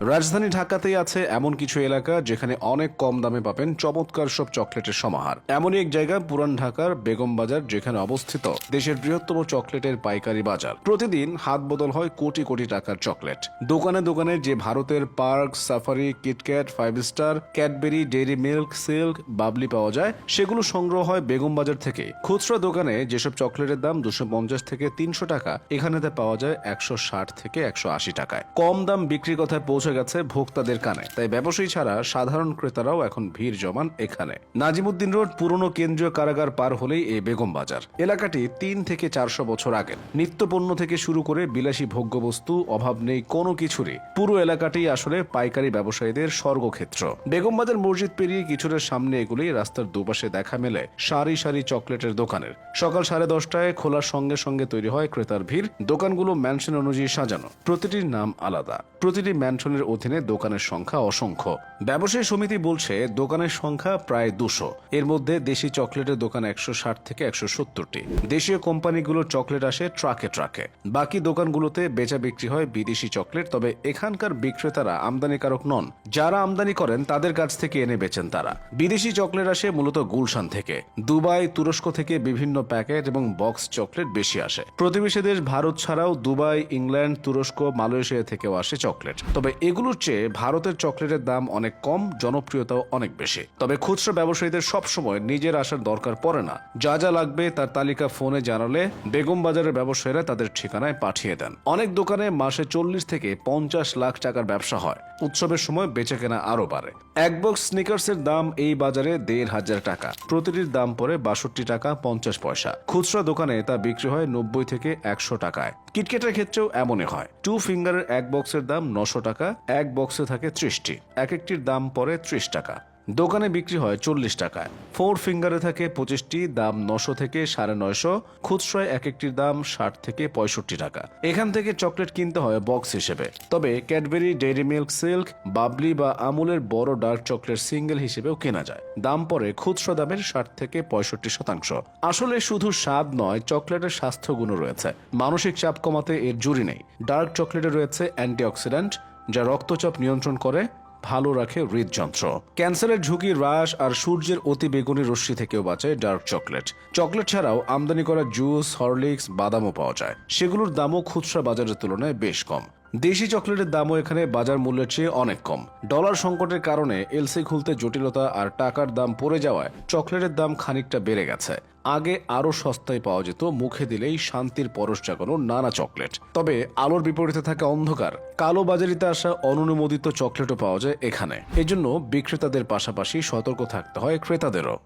রাজধানী ঢাকাতেই আছে এমন কিছু এলাকা যেখানে অনেক কম দামে পাবেন চমৎকার সব চকলেটের সমাহার। এমনই এক জায়গা, পুরান ঢাকার বেগম বাজার, যেখানে অবস্থিত দেশের বৃহত্তম চকলেটের পাইকারি বাজার। প্রতিদিন হাত বদল হয় কোটি কোটি টাকার চকলেট। দোকানে দোকানে যে ভারতের Perk, Safari, KitKat, Five Star, Cadbury, Dairy Milk, Silk, Bubbly পাওয়া যায়, সেগুলো সংগ্রহ হয় বেগম বাজার থেকে। খুচরা দোকানে যেসব চকলেটের দাম দুশো পঞ্চাশ থেকে তিনশো টাকা এখানে তা পাওয়া যায় একশো ষাট থেকে একশো আশি টাকায়। কম দাম বিক্রির কথায় পৌঁছে গেছে ভোক্তাদের কানে। তাই ব্যবসায়ী ছাড়া সাধারণ ক্রেতারাও এখন ভিড় জমান এখানে। নাজিমুদ্দিন রোড পুরনো কেন্দ্রীয় কারাগার পার হলেই এই বেগম বাজার। এলাকাটি তিন থেকে চারশো বছর আগের নিত্য পণ্য থেকে শুরু করে বিলাসী ভোগ্যবস্তু, অভাব নেই কোনো কিছুরই। পুরো এলাকাটি আসলে পাইকারি ব্যবসায়ীদের স্বর্গক্ষেত্র। বেগম বাজার মসজিদ পেরিয়ে কিছুটা সামনে এগুলি রাস্তার দুপাশে দেখা মেলে সারি সারি চকলেটের দোকানের। সকাল সাড়ে দশটায় খোলার সঙ্গে সঙ্গে তৈরি হয় ক্রেতার ভিড়। দোকানগুলো ম্যানশন অনুযায়ী সাজানো। প্রতিটির নাম আলাদা। প্রতিটি ম্যানশনের অধীনে দোকানের সংখ্যা অসংখ্য। ব্যবসায়ী সমিতি বলছে, দোকানের সংখ্যা প্রায় দুশো। এর মধ্যে দেশি চকলেটের দোকান একশো ষাট থেকে একশো সত্তরটি। দেশীয় কোম্পানিগুলোর চকলেট আসে ট্রাকে ট্রাকে। বাকি দোকানগুলোতে বেচা বিক্রি হয় বিদেশি চকলেট, তবে এখানকার বিক্রেতারা আমদানিকারক নন। যারা আমদানি করেন, তাদের কাছ থেকে এনে বেচেন তারা। বিদেশি চকলেট আসে মূলত গুলশান থেকে। দুবাই, তুরস্ক থেকে বিভিন্ন প্যাকেট এবং বক্স চকলেট বেশি আসে। প্রতিবেশী দেশ ভারত ছাড়াও দুবাই, ইংল্যান্ড, তুরস্ক, মালয়েশিয়া থেকেও আসে চকলেট। তবে এগুলোর চেয়ে ভারতের চকলেটের দাম অনেক কম, জনপ্রিয়তাও অনেক বেশি। তবে খুচরা ব্যবসায়ীদের সবসময় নিজের আসার দরকার পড়ে না। যা যা লাগবে তার তালিকা ফোনে জানালে বেগম বাজারের ব্যবসায়ীরা তাদের ঠিকানায় পাঠিয়ে দেন। অনেক দোকানে মাসে চল্লিশ থেকে পঞ্চাশ লাখ টাকার ব্যবসা হয়। উৎসবের সময় বেচে কেনা আরও বাড়ে। এক বক্স স্নিকার্সের দাম এই বাজারে দেড় হাজার টাকা। প্রতিটির দাম পড়ে বাষট্টি টাকা পঞ্চাশ পয়সা। খুচরা দোকানে তা বিক্রি হয় নব্বই থেকে একশো টাকায়। কিটকেটের ক্ষেত্রেও এমনই হয়। টু ফিঙ্গারের এক বক্সের দাম নশো টাকা এক বক্সে থাকে ত্রিশটি। এক একটির দাম পড়ে ত্রিশ টাকা। দোকানে বিক্রি হয় চল্লিশ টাকায়। ফোর ফিঙ্গারে থাকে পঁচিশটি, দাম নশো থেকে সাড়ে নয়শো। খুচরায় এক একটির দাম ষাট থেকে পঁয়ষট্টি টাকা। এখান থেকে চকলেট কিনতে হয় বক্স হিসেবে। তবে Cadbury, Dairy Milk, Silk, Bubbly বা আমুলের বড় ডার্ক চকলেট সিঙ্গেল হিসেবেও কেনা যায়। দাম পরে খুচরা দামের ষাট থেকে পঁয়ষট্টি শতাংশ। আসলে শুধু স্বাদ নয়, চকলেটের স্বাস্থ্যগুণও রয়েছে। মানসিক চাপ কমাতে এর জুড়ি নেই। ডার্ক চকলেটে রয়েছে অ্যান্টিঅক্সিডেন্ট যা রক্তচাপ নিয়ন্ত্রণ করে, ভালো রাখে হৃদযন্ত্র। ক্যান্সারের ঝুঁকি হ্রাস আর সূর্যের অতি বেগুনি রশ্মি থেকেও বাঁচে ডার্ক চকলেট। চকলেট ছাড়াও আমদানি করা জুস, হরলিক্স, বাদামও পাওয়া যায়। সেগুলোর দামও খুচরা বাজারের তুলনায় বেশ কম। দেশি চকলেটের দামও এখানে বাজার মূল্যের চেয়ে অনেক কম। ডলার সংকটের কারণে এলসি খুলতে জটিলতা আর টাকার দাম পড়ে যাওয়ায় চকলেটের দাম খানিকটা বেড়ে গেছে। আগে আরও সস্তায় পাওয়া যেত, মুখে দিলেই শান্তির পরশ জাগানো নানা চকলেট। তবে আলোর বিপরীতে থাকা অন্ধকার, কালো বাজারিতে আসা অনুমোদিত চকলেটও পাওয়া যায় এখানে। এজন্য বিক্রেতাদের পাশাপাশি সতর্ক থাকতে হয় ক্রেতাদেরও।